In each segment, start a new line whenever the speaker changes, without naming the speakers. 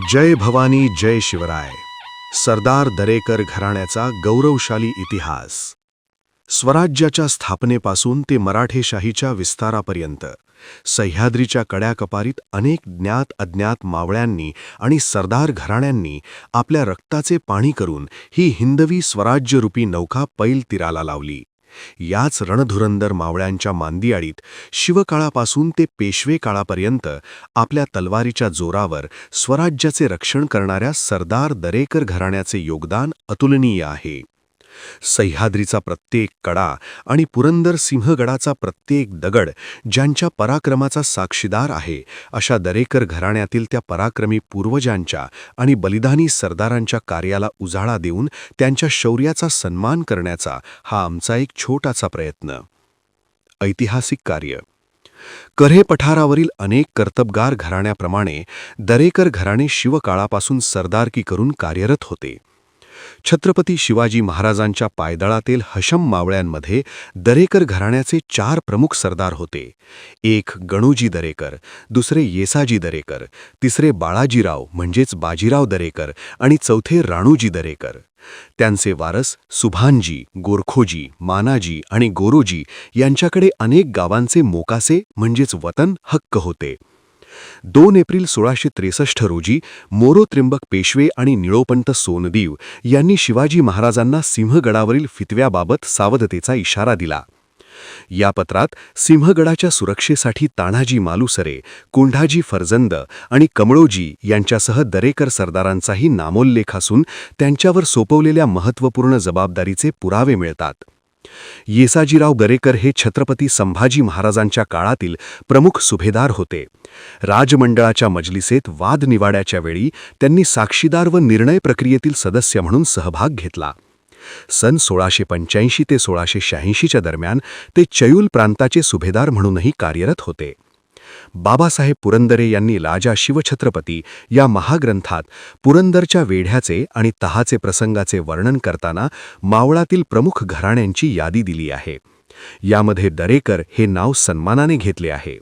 जय भवानी जय शिवराय. सरदार दरेकर घराण्याचा गौरवशाली इतिहास. स्वराज्याच्या स्थापनेपासून ते मराठेशाहीच्या विस्तारापर्यंत सह्याद्रीच्या कड्याकपारीत अनेक ज्ञात अज्ञात मावळ्यांनी आणि सरदार घराण्यांनी आपल्या रक्ताचे पाणी करून ही हिंदवी स्वराज्यरूपी नौका पैल तीराला लावली. याच रणधुरंदर मावळ्यांच्या मांदियाळीत शिवकाळापासून ते पेशवे काळापर्यंत आपल्या तलवारीच्या जोरावर स्वराज्याचे रक्षण करणाऱ्या सरदार दरेकर घराण्याचे योगदान अतुलनीय आहे. सह्याद्रीचा प्रत्येक कडा आणि पुरंदर सिंहगडाचा प्रत्येक दगड ज्यांच्या पराक्रमाचा साक्षीदार आहे अशा दरेकर घराण्यातील त्या पराक्रमी पूर्वजांच्या आणि बलिदानी सरदारांच्या कार्याला उजाळा देऊन त्यांच्या शौर्याचा सन्मान करण्याचा हा आमचा एक छोटासा प्रयत्न. ऐतिहासिक कार्य. कऱ्हे पठारावरील अनेक कर्तबगार घराण्याप्रमाणे दरेकर घराणे शिवकाळापासून सरदारकी करून कार्यरत होते. छत्रपती शिवाजी महाराजांच्या पायदळातील हशम मावळ्यांमध्ये दरेकर घराण्याचे चार प्रमुख सरदार होते. एक गणूजी दरेकर दुसरे येसाजी दरेकर तिसरे बाळाजीराव म्हणजेच बाजीराव दरेकर आणि चौथे राणूजी दरेकर. त्यांचे वारस सुभानजी गोरखोजी मानाजी आणि गोरोजी यांच्याकडे अनेक गावांचे मोकासे म्हणजेच वतन हक्क होते. दोन एप्रिल सोळाशे त्रेसष्ट रोजी मोरो त्र्यंबक पेशवे आणि निळोपंत सोनदीव यांनी शिवाजी महाराजांना सिंहगडावरील फितव्याबाबत सावधतेचा इशारा दिला. या पत्रात सिंहगडाच्या सुरक्षेसाठी तानाजी मालुसरे कोंढाजी फरजंद आणि कमळोजी यांच्यासह दरेकर सरदारांचाही नामोल्लेख असून त्यांच्यावर सोपवलेल्या महत्त्वपूर्ण जबाबदारीचे पुरावे मिळतात. येसाजीराव गरेकर हे छत्रपती संभाजी महाराजांच्या काळातील प्रमुख सुभेदार होते. राजमंडळाच्या मजलिसेत वादनिवाड्याच्या वेळी त्यांनी साक्षीदार व निर्णय प्रक्रियेतील सदस्य म्हणून सहभाग घेतला. सन सोळाशे पंच्याऐंशी ते सोळाशे शहाऐंशीच्या दरम्यान ते चयूल प्रांताचे सुभेदार म्हणूनही कार्यरत होते. बाबासाहेब पुरंदरे यांनी लाजा शिवछत्रपती या महाग्रंथात पुरंदरच्या वेढ्याचे आणि तहाचे प्रसंगाचे वर्णन करताना मावळातील प्रमुख घराण्यांची यादी दिली आहे. यामध्ये दरेकर हे नाव सन्मानाने घेतले आहे.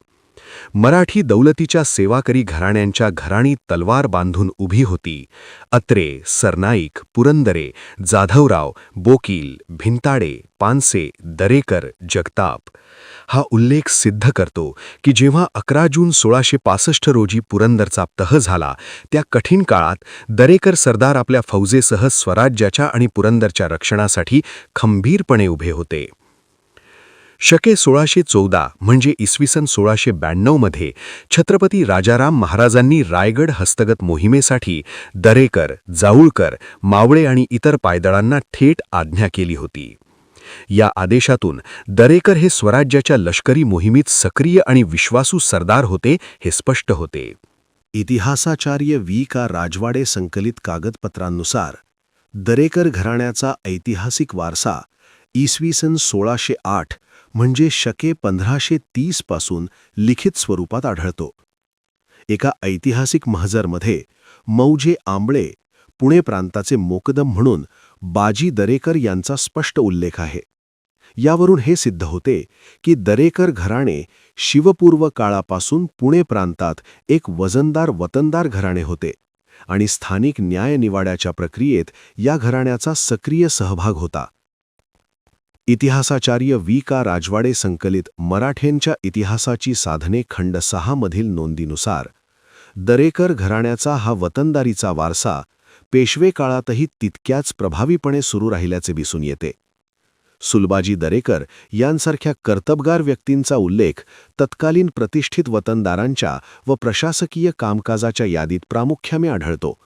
मराठी दौलतीच्या सेवाकरी घराण्यांच्या घराणी तलवार बांधून उभी होती. अत्रे सरनाईक पुरंदरे जाधवराव बोकील भिंताडे पानसे दरेकर जगताप. हा उल्लेख सिद्ध करतो की जेव्हा अकरा जून सोळाशे पासष्ट रोजी पुरंदरचा तह झाला त्या कठीण काळात दरेकर सरदार आपल्या फौजेसह स्वराज्याच्या आणि पुरंदरच्या रक्षणासाठी खंबीरपणे उभे होते. शके सोळाशे चौदा म्हणजे इसवी सन सोळाशे ब्याण्णवमध्ये छत्रपती राजाराम महाराजांनी रायगड हस्तगत मोहिमेसाठी दरेकर जाऊळकर मावळे आणि इतर पायदळांना थेट आज्ञा केली होती. या आदेशातून दरेकर हे स्वराज्याच्या लष्करी मोहिमेत सक्रिय आणि विश्वासू सरदार होते हे स्पष्ट होते. इतिहासाचार्य वी का राजवाडे संकलित कागदपत्रांनुसार दरेकर घराण्याचा ऐतिहासिक वारसा इसवी सन सोळाशे आठ म्हणजे शके पंधराशे तीसपासून लिखित स्वरूपात आढळतो. एका ऐतिहासिक महजरमध्ये मौजे आंबळे पुणे प्रांताचे मोकदम म्हणून बाजी दरेकर यांचा स्पष्ट उल्लेख आहे. यावरून हे सिद्ध होते की दरेकर घराणे शिवपूर्व काळापासून पुणे प्रांतात एक वजनदार वतनदार घराणे होते आणि स्थानिक न्यायनिवाड्याच्या प्रक्रियेत या घराण्याचा सक्रिय सहभाग होता. इतिहासाचार्य वी का. राजवाडे संकलित मराठ्यांच्या इतिहासाची साधने खंड सहामधील नोंदीनुसार दरेकर घराण्याचा हा वतनदारीचा वारसा पेशवे काळातही तितक्याच प्रभावीपणे सुरू राहिल्याचे दिसून येते. सुलबाजी दरेकर यांसारख्या कर्तबगार व्यक्तींचा उल्लेख तत्कालीन प्रतिष्ठित वतनदारांच्या व प्रशासकीय कामकाजाच्या यादीत प्रामुख्याने आढळतो.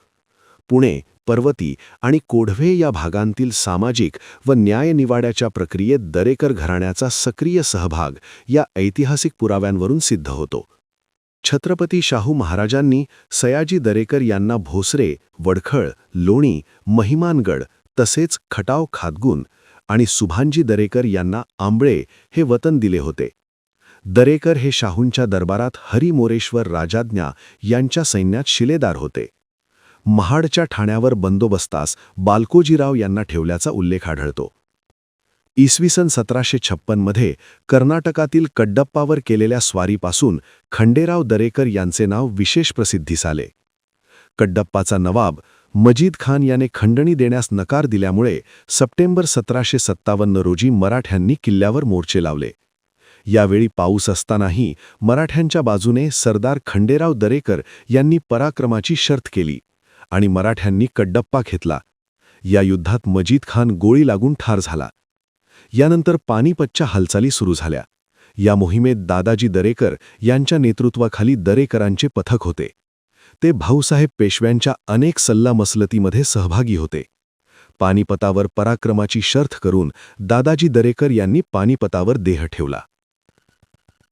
पुणे पर्वती आणि कोढवे या भागांतील सामाजिक व न्यायनिवाड्याच्या प्रक्रियेत दरेकर घराण्याचा सक्रिय सहभाग या ऐतिहासिक पुराव्यांवरून सिद्ध होतो. छत्रपती शाहू महाराजांनी सयाजी दरेकर यांना भोसरे वडखळ लोणी महिमानगड तसेच खटाव खादगुन आणि सुभानजी दरेकर यांना आंबळे हे वतन दिले होते. दरेकर हे शाहूंच्या दरबारात हरिमोरेश्वर राजाज्ञा यांच्या सैन्यात शिलेदार होते. महाडच्या ठाण्यावर बंदोबस्तास बालकोजीराव यांना ठेवल्याचा उल्लेख आढळतो. इसवी सन सतराशे छप्पनमध्ये कर्नाटकातील कड्डप्पावर केलेल्या स्वारीपासून खंडेराव दरेकर यांचे नाव विशेष प्रसिद्धीस आले कड्डप्पाचा नवाब मजीद खान याने खंडणी देण्यास नकार दिल्यामुळे सप्टेंबर सतराशे सत्तावन्न रोजी मराठ्यांनी किल्ल्यावर मोर्चे लावले. यावेळी पाऊस असतानाही मराठ्यांच्या बाजूने सरदार खंडेराव दरेकर यांनी पराक्रमाची शर्त केली. आणि मराठ्यांनी कड्डप्पा घेतला. या युद्धात मजीद खान गोळी लागून ठार झाला. यानंतर पानिपतच्या हालचाली सुरू झाल्या. या मोहिमेत दादाजी दरेकर यांच्या नेतृत्वाखाली दरेकरांचे पथक होते. ते भाऊसाहेब पेशव्यांच्या अनेक सल्लामसलतीमध्ये सहभागी होते. पानिपतावर पराक्रमाची शर्थ करून दादाजी दरेकर यांनी पानिपतावर देह ठेवला.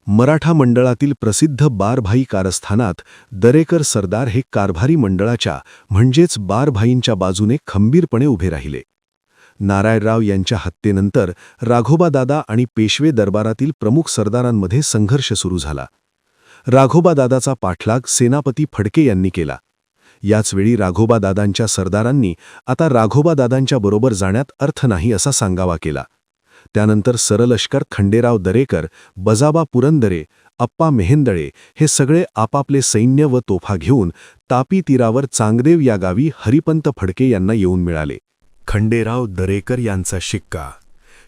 मराठा मंडळातील प्रसिद्ध बारभाई कारस्थानात दरेकर सरदार हे कारभारी मंडळाच्या म्हणजेच बारभाईंच्या बाजूने खंबीरपणे उभे राहिले. नारायणराव यांच्या हत्येनंतर राघोबादादा आणि पेशवे दरबारातील प्रमुख सरदारांमध्ये संघर्ष सुरू झाला. राघोबादादाचा पाठलाग सेनापती फडके यांनी केला. याचवेळी राघोबादादांच्या सरदारांनी आता राघोबादादांच्या बरोबर जाण्यात अर्थ नाही असा सांगावा केला. त्यानंतर सरलष्कर खंडेराव दरेकर बजाबा पुरंदरे अप्पा मेहेंदळे हे सगळे आपापले सैन्य व तोफा घेऊन तापी तीरावर चांगदेव या गावी हरिपंत फडके यांना येऊन मिळाले. खंडेराव दरेकर यांचा शिक्का.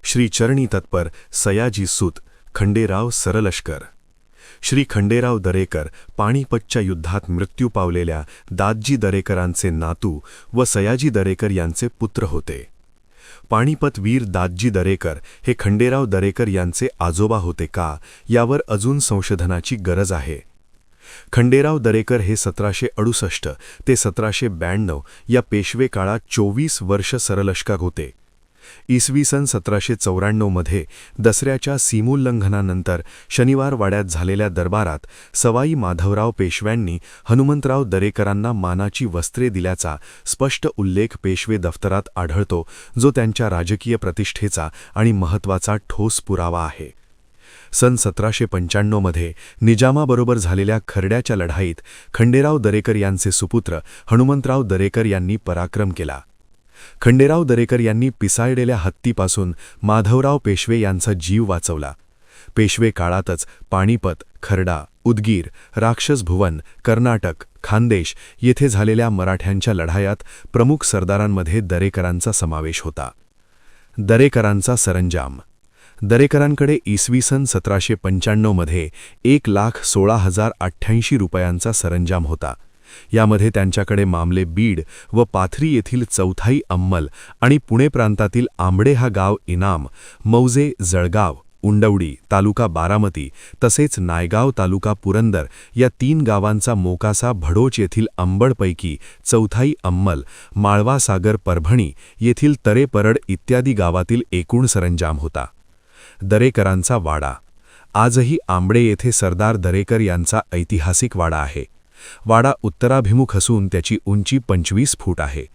श्री चरणी तत्पर सयाजी सूत खंडेराव सरलष्कर. श्री खंडेराव दरेकर पाणीपतच्या युद्धात मृत्यू पावलेल्या दादजी दरेकरांचे नातू व सयाजी दरेकर यांचे पुत्र होते. पाणीपत वीर दादजी दरेकर हे खंडेराव दरेकर यांचे आजोबा होते का यावर अजून संशोधनाची गरज आहे. खंडेराव दरेकर हे सतराशे अडुसष्ट ते सतराशे ब्याण्णव या पेशवे काळात चोवीस वर्ष सरलष्कर होते. इसवी सन सतराशे चौऱ्याण्णवमध्ये दसऱ्याच्या सीमोल्लंघनानंतर शनिवारवाड्यात झालेल्या दरबारात सवाई माधवराव पेशव्यांनी हनुमंतराव दरेकरांना मानाची वस्त्रे दिल्याचा स्पष्ट उल्लेख पेशवे दफ्तरात आढळतो जो त्यांच्या राजकीय प्रतिष्ठेचा आणि महत्त्वाचा ठोस पुरावा आहे. सन सतराशे पंच्याण्णवमध्ये निजामाबरोबर झालेल्या खरड्याच्या लढाईत खंडेराव दरेकर यांचे सुपुत्र हनुमंतराव दरेकर यांनी पराक्रम केला. खंडेराव दरेकर यांनी पिसाळलेल्या हत्तीपासून माधवराव पेशवे यांचा जीव वाचवला. पेशवे काळातच पाणीपत खरडा उदगीर राक्षस भुवन कर्नाटक खानदेश येथे झालेल्या मराठ्यांच्या लढायात प्रमुख सरदारांमध्ये दरेकरांचा समावेश होता. दरेकरांचा सरंजाम. दरेकरांकडे इसवी सन सतराशे पंच्याण्णवमध्ये एक लाख सोळा हजार अठ्ठ्याऐंशी रुपयांचा सरंजाम होता. यामध्ये त्यांच्याकडे मामले बीड व पाथरी येथील चौथाई अंमल आणि पुणे प्रांतातील आंबडे हा गाव इनाम मौजे जळगाव उंडवडी तालुका बारामती तसेच नायगाव तालुका पुरंदर या तीन गावांचा मोकासा भडोच येथील अंबडपैकी चौथाई अंमल माळवा सागर परभणी येथील तरेपरड इत्यादी गावातील एकूण सरंजाम होता. दरेकरांचा वाडा. आजही आंबडे येथे सरदार दरेकर यांचा ऐतिहासिक वाडा आहे. वाडा उत्तराभिमुख असून त्याची उंची पंचवीस फूट आहे.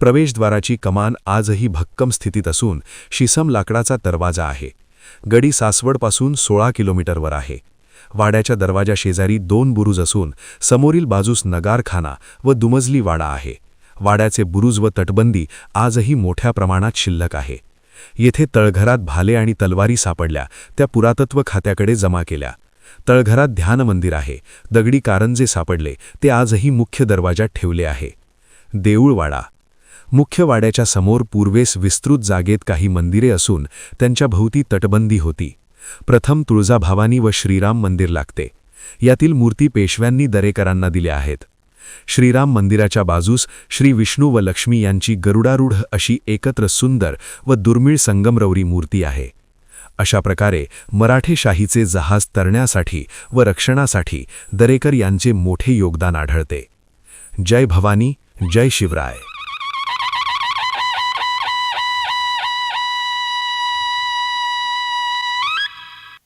प्रवेशद्वाराची कमान आजही भक्कम स्थितीत असून शिसम लाकडाचा दरवाजा आहे. गडी सासवडपासून सोळा किलोमीटरवर आहे. वाड्याच्या दरवाजा शेजारी दोन बुरुज असून समोरील बाजूस नगारखाना व दुमजली वाडा आहे. वाड्याचे बुरुज व तटबंदी आजही मोठ्या प्रमाणात शिल्लक आहे. येथे तळघरात भाले आणि तलवारी सापडल्या त्या पुरातत्व खात्याकडे जमा केल्या. तळघरात ध्यान मंदिर आहे. दगडी कारंजे सापडले. ते आजही मुख्य दरवाजात ठेवले आहे. देऊळवाडा. मुख्य वाड्याच्या समोर पूर्वेस विस्तृत जागेत काही मंदिरे असून त्यांच्या भोवती तटबंदी होती. प्रथम तुळजाभावानी व श्रीराम मंदिर लागते. यातील मूर्ती पेशव्यांनी दरेकरांना दिल्या आहेत. श्रीराम मंदिराच्या बाजूस श्री विष्णू व लक्ष्मी यांची गरुडारूढ अशी एकत्र सुंदर व दुर्मिळ संगमरवरी मूर्ती आहे. अशा प्रकारे मराठेशाहीचे जहाज तरण्यासाठी व रक्षणासाठी दरेकर यांचे मोठे योगदान आढळते. जय भवानी जय शिवराय.